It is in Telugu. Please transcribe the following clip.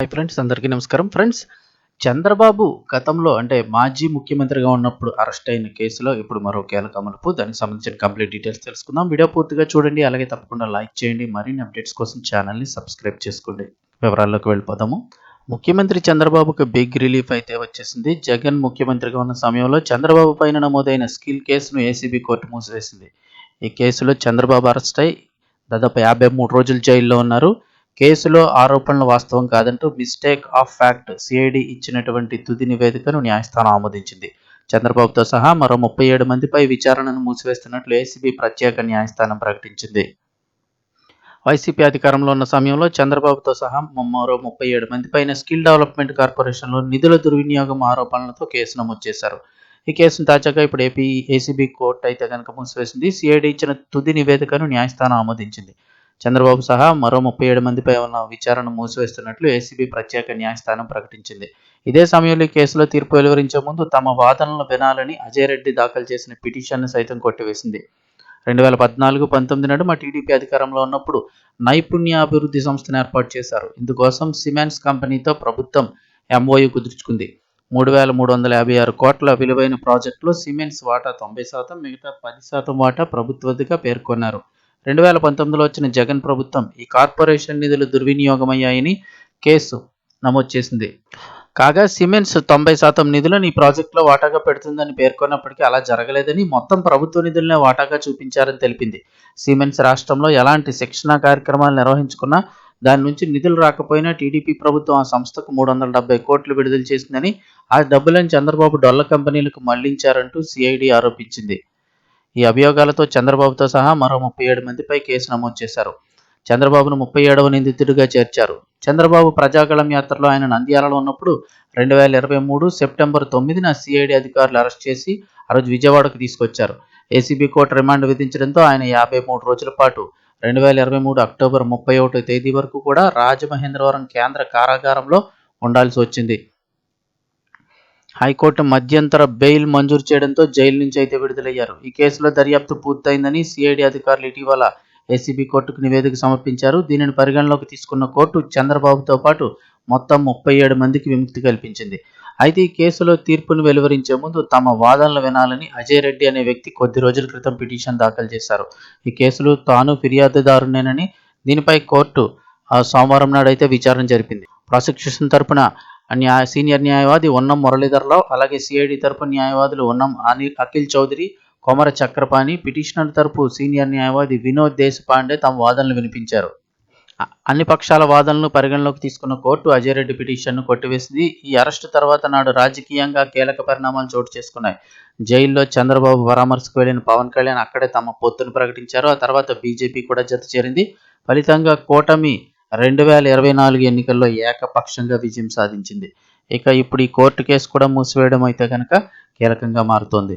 హాయ్ ఫ్రెండ్స్ అందరికీ నమస్కారం. ఫ్రెండ్స్ చంద్రబాబు గతంలో అంటే మాజీ ముఖ్యమంత్రిగా ఉన్నప్పుడు అరెస్ట్ అయిన కేసులో ఇప్పుడు మరో కీలక మలుపు దానికి సంబంధించిన కంప్లీట్ డీటెయిల్స్ తెలుసుకుందాం. వీడియో పూర్తిగా చూడండి అలాగే తప్పకుండా లైక్ చేయండి. మరిన్ని అప్డేట్స్ కోసం ఛానల్ని సబ్స్క్రైబ్ చేసుకోండి. వివరాల్లోకి వెళ్ళిపోదాము. ముఖ్యమంత్రి చంద్రబాబుకు బిగ్ రిలీఫ్ అయితే వచ్చేసింది. జగన్ ముఖ్యమంత్రిగా ఉన్న సమయంలో చంద్రబాబు పైన నమోదైన స్కిల్ కేసును ఏసీబీ కోర్టు మూసివేసింది ఈ కేసులో చంద్రబాబు అరెస్ట్ అయి దాదాపు యాభై మూడు రోజులు జైల్లో ఉన్నారు. కేసులో ఆరోపణలు వాస్తవం కాదంటూ మిస్టేక్ ఆఫ్ ఫ్యాక్ట్ సిఐడి ఇచ్చినటువంటి తుది నివేదికను న్యాయస్థానం ఆమోదించింది. చంద్రబాబుతో సహా మరో ముప్పై ఏడు మందిపై విచారణను మూసివేస్తున్నట్లు ఏసీబీ ప్రత్యేక న్యాయస్థానం ప్రకటించింది. వైసీపీ అధికారంలో ఉన్న సమయంలో చంద్రబాబుతో సహా మరో ముప్పై ఏడు మంది పైన స్కిల్ డెవలప్మెంట్ కార్పొరేషన్లో నిధుల దుర్వినియోగం ఆరోపణలతో కేసు నమోదు చేశారు. ఈ కేసును తాజాగా ఇప్పుడు ఏపీ ఏసీబీ కోర్టు అయితే కనుక మూసివేసింది. సిఐడి ఇచ్చిన తుది నివేదికను న్యాయస్థానం ఆమోదించింది. చంద్రబాబు సహా మరో ముప్పై ఏడు మందిపై ఉన్న విచారణ మూసివేస్తున్నట్లు ఏసీబీ ప్రత్యేక న్యాయస్థానం ప్రకటించింది. ఇదే సమయంలో ఈ కేసులో తీర్పు వెలువరించే ముందు తమ వాదనలు వినాలని అజయ్ రెడ్డి దాఖలు చేసిన పిటిషన్ను సైతం కొట్టివేసింది. రెండు వేల పద్నాలుగు పంతొమ్మిది నాడు మా టీడీపీ అధికారంలో ఉన్నప్పుడు నైపుణ్యాభివృద్ధి సంస్థను ఏర్పాటు చేశారు. ఇందుకోసం సిమెన్స్ కంపెనీతో ప్రభుత్వం ఎంఓయు కుదుర్చుకుంది. మూడు వేల మూడు వందల యాభై ఆరు కోట్ల విలువైన ప్రాజెక్టులో సిమెంట్స్ వాటా తొంభై శాతం మిగతా పది శాతం వాటా ప్రభుత్వదిగా పేర్కొన్నారు. రెండు వేల పంతొమ్మిదిలో వచ్చిన జగన్ ప్రభుత్వం ఈ కార్పొరేషన్ నిధులు దుర్వినియోగమయ్యాయని కేసు నమోదు చేసింది. కాగా సిమెంట్స్ తొంభై శాతం నిధులను ఈ ప్రాజెక్టులో వాటాగా పెడుతుందని పేర్కొన్నప్పటికీ అలా జరగలేదని మొత్తం ప్రభుత్వ నిధులనే వాటాగా చూపించారని తెలిపింది. సిమెంట్స్ రాష్ట్రంలో ఎలాంటి శిక్షణా కార్యక్రమాలు నిర్వహించుకున్నా దాని నుంచి నిధులు రాకపోయినా టీడీపీ ప్రభుత్వం ఆ సంస్థకు మూడు వందల డెబ్బై కోట్లు విడుదల చేసిందని ఆ డబ్బులను చంద్రబాబు డొల్ల కంపెనీలకు మళ్ళించారంటూ సిఐడి ఆరోపించింది. ఈ అభియోగాలతో చంద్రబాబుతో సహా మరో ముప్పై ఏడు మందిపై కేసు నమోదు చేశారు. చంద్రబాబును ముప్పై ఏడవ నిందితుడిగా చేర్చారు. చంద్రబాబు ప్రజాగళం యాత్రలో ఆయన నంద్యాలలో ఉన్నప్పుడు రెండు వేల ఇరవై మూడు సెప్టెంబర్ తొమ్మిదిన సిఐడి అధికారులు అరెస్ట్ చేసి ఆ రోజు విజయవాడకు తీసుకొచ్చారు. ఏసీబీ కోర్టు రిమాండ్ విధించడంతో ఆయన యాభై మూడు రోజుల పాటు రెండు వేల ఇరవై మూడు అక్టోబర్ ముప్పై ఒకటో తేదీ వరకు కూడా రాజమహేంద్రవరం కేంద్ర కారాగారంలో ఉండాల్సి వచ్చింది. హైకోర్టు మధ్యంతర బెయిల్ మంజూరు చేయడంతో జైలు నుంచి అయితే విడుదలయ్యారు. ఈ కేసులో దర్యాప్తు పూర్తయిందని సిఐడి అధికారులు ఇటీవల ఏసీబీ కోర్టుకు నివేదిక సమర్పించారు. దీనిని పరిగణలోకి తీసుకున్న కోర్టు చంద్రబాబుతో పాటు మొత్తం ముప్పై ఏడు మందికి విముక్తి కల్పించింది. అయితే ఈ కేసులో తీర్పును వెలువరించే ముందు తమ వాదనలు వినాలని అజయ్ రెడ్డి అనే వ్యక్తి కొద్ది రోజుల క్రితం పిటిషన్ దాఖలు చేశారు. ఈ కేసులో తాను ఫిర్యాదుదారునేనని దీనిపై కోర్టు సోమవారం నాడైతే విచారణ జరిపింది. ప్రాసిక్యూషన్ తరపున న్యాయ సీనియర్ న్యాయవాది ఉన్నం మురళీధర్రావు అలాగే సిఐడి తరపు న్యాయవాదులు ఉన్నం అనిల్ అఖిల్ చౌదరి కొమర చక్రపాణి పిటిషనర్ తరపు సీనియర్ న్యాయవాది వినోద్ దేశపాండే తమ వాదనలు వినిపించారు. అన్ని పక్షాల వాదనలను పరిగణలోకి తీసుకున్న కోర్టు అజయ్ రెడ్డి పిటిషన్ను కొట్టివేసింది. ఈ అరెస్టు తర్వాత నాడు రాజకీయంగా కీలక పరిణామాలు చోటు చేసుకున్నాయి. జైల్లో చంద్రబాబు పరామర్శకు వెళ్ళిన పవన్ కళ్యాణ్ అక్కడే తమ పొత్తును ప్రకటించారు. ఆ తర్వాత బీజేపీ కూడా జత చేరింది. ఫలితంగా కూటమి రెండు వేల ఇరవై నాలుగు ఎన్నికల్లో ఏకపక్షంగా విజయం సాధించింది. ఇక ఇప్పుడు ఈ కోర్టు కేసు కూడా మూసివేయడం అయితే కనుక కీలకంగా మారుతోంది.